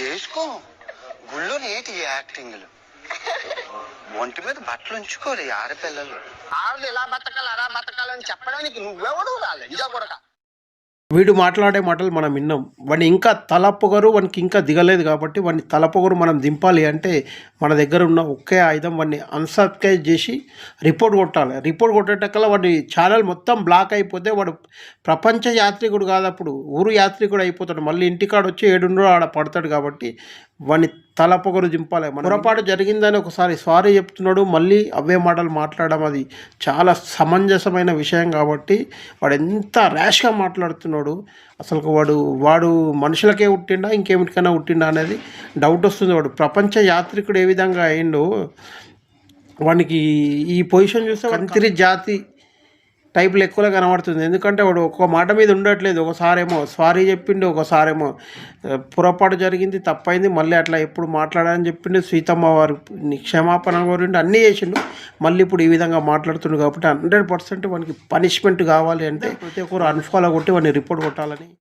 చేసుకో. గుళ్ళో నేటి యాక్టింగ్లు. ఒంటి మీద బట్టలు ఉంచుకోరు ఆడపిల్లలు. ఆడలు ఇలా బతకాలి అలా బతకాలని చెప్పడానికి నువ్వెవడు రాలే ఇదా కొడక. వీడు మాట్లాడే మాటలు మనం విన్నాం. వాడిని ఇంకా తల పొగరు వానికి ఇంకా దిగలేదు కాబట్టి వాడిని తల పొగరు మనం దింపాలి అంటే మన దగ్గర ఉన్న ఒకే ఆయుధం వాడిని అన్సబ్స్క్రైబ్ చేసి రిపోర్ట్ కొట్టాలి. రిపోర్ట్ కొట్టేటక్కల వాడి ఛానల్ మొత్తం బ్లాక్ అయిపోతే వాడు ప్రపంచ యాత్రికుడు కాదు అప్పుడు ఊరు యాత్రికుడు అయిపోతాడు. మళ్ళీ ఇంటికాడ వచ్చి ఏడున్నో ఆడ పడతాడు కాబట్టి వాడిని తలపొగరు దింపాలి. మన పొరపాటు జరిగిందని ఒకసారి సారీ చెప్తున్నాడు. మళ్ళీ అవే మాటలు మాట్లాడడం అది చాలా సమంజసమైన విషయం కాబట్టి వాడు ఎంత ర్యాష్గా మాట్లాడుతున్నాడు. అసలు వాడు వాడు మనుషులకే పుట్టిండా ఇంకేమిటికైనా పుట్టిండా అనేది డౌట్ వస్తుంది. వాడు ప్రపంచ యాత్రికుడు ఏ విధంగా అయిండో వానికి ఈ పొజిషన్ చూస్తే కంతిరి జాతి టైపులు ఎక్కువగా కనబడుతుంది. ఎందుకంటే వాడు ఒక్క మాట మీద ఉండట్లేదు. ఒకసారేమో సారీ చెప్పిండు ఒకసారేమో పొరపాటు జరిగింది తప్పైంది మళ్ళీ అట్లా ఎప్పుడు మాట్లాడాలని చెప్పిండు. సీతమ్మ వారు క్షమాపణ కోరిండు అన్నీ చేసిండు. మళ్ళీ ఇప్పుడు ఈ విధంగా మాట్లాడుతుండు కాబట్టి హండ్రెడ్ పర్సెంట్ వానికి పనిష్మెంట్ కావాలి అంటే ప్రతి ఒక్కరు అన్ఫాలో కొట్టి వాడిని రిపోర్ట్ కొట్టాలని